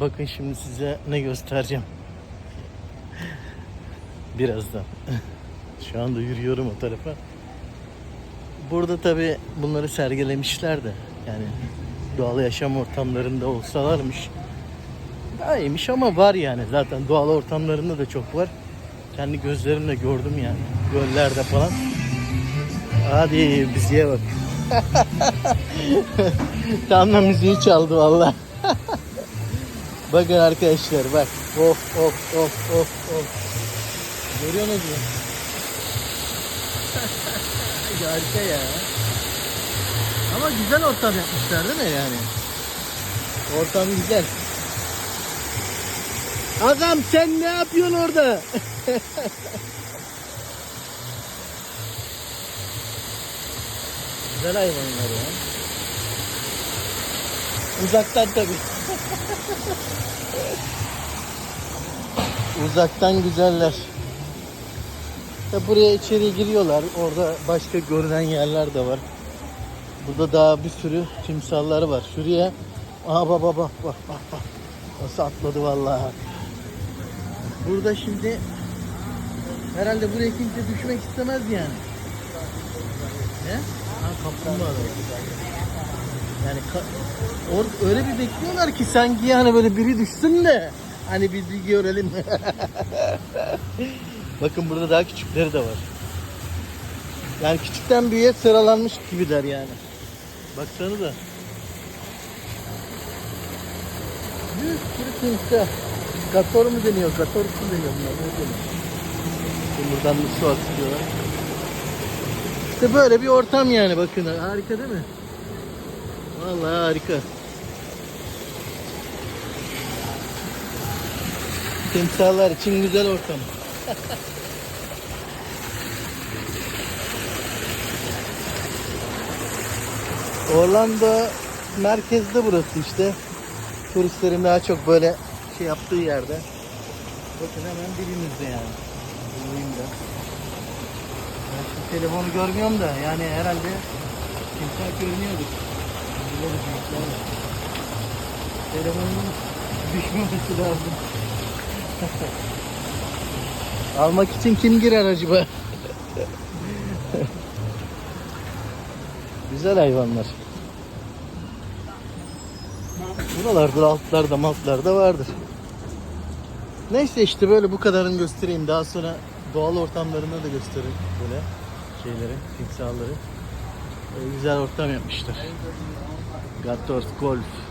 Bakın şimdi size ne göstereceğim. Birazdan. Şu anda yürüyorum o tarafa. Burada tabi bunları sergilemişler de yani doğal yaşam ortamlarında olsalarmış daha iyiymiş ama var yani zaten doğal ortamlarında da çok var. Kendi gözlerimle gördüm yani göllerde falan. Hadi biziye bak. Tam da müziği çaldı valla. Bakın arkadaşlar bak. Of of of of of. Görüyorsunuz mu? Harika ya. Ama güzel ortam yapmışlar değil mi yani? Ortam güzel. Adam sen ne yapıyorsun orada? güzel hayvanlar ya. Uzaktan tabii. Uzaktan güzeller. Ya buraya içeri giriyorlar. Orada başka görünen yerler de var. Burada daha bir sürü timsallar var. Şuraya Aha bak bak bak bak bak. Nasıl atladı vallahi. Burada şimdi herhalde buraya kimse düşmek istemez yani. Ne? Ha kaplumbağa. Yani or- öyle bir bekliyorlar ki sanki yani böyle biri düşsün de hani biz bir görelim. Bakın burada daha küçükleri de var. Yani küçükten büyüğe sıralanmış gibiler yani. Baksanıza. Bir sürü timsah. Gator mu deniyor? Gator mu deniyor bunlar? Ne deniyor? Buradan su atıyorlar. İşte böyle bir ortam yani bakın. Harika değil mi? Vallahi harika. Timsahlar için güzel ortam. Orlando merkezde burası işte. Turistlerin daha çok böyle şey yaptığı yerde. Bakın hemen dibimizde yani. Bulayım da. Ben şu telefonu görmüyorum da yani herhalde timsah görünüyordur. Böyle büyükler var. Telefonun düşmemesi lazım. Almak için kim girer acaba? Güzel hayvanlar. Buralarda altlarda maltlarda vardır. Neyse işte böyle bu kadarını göstereyim. Daha sonra doğal ortamlarında da gösteririm böyle şeyleri, timsahları. Güzel ortam yapmışlar. Gatos Golf.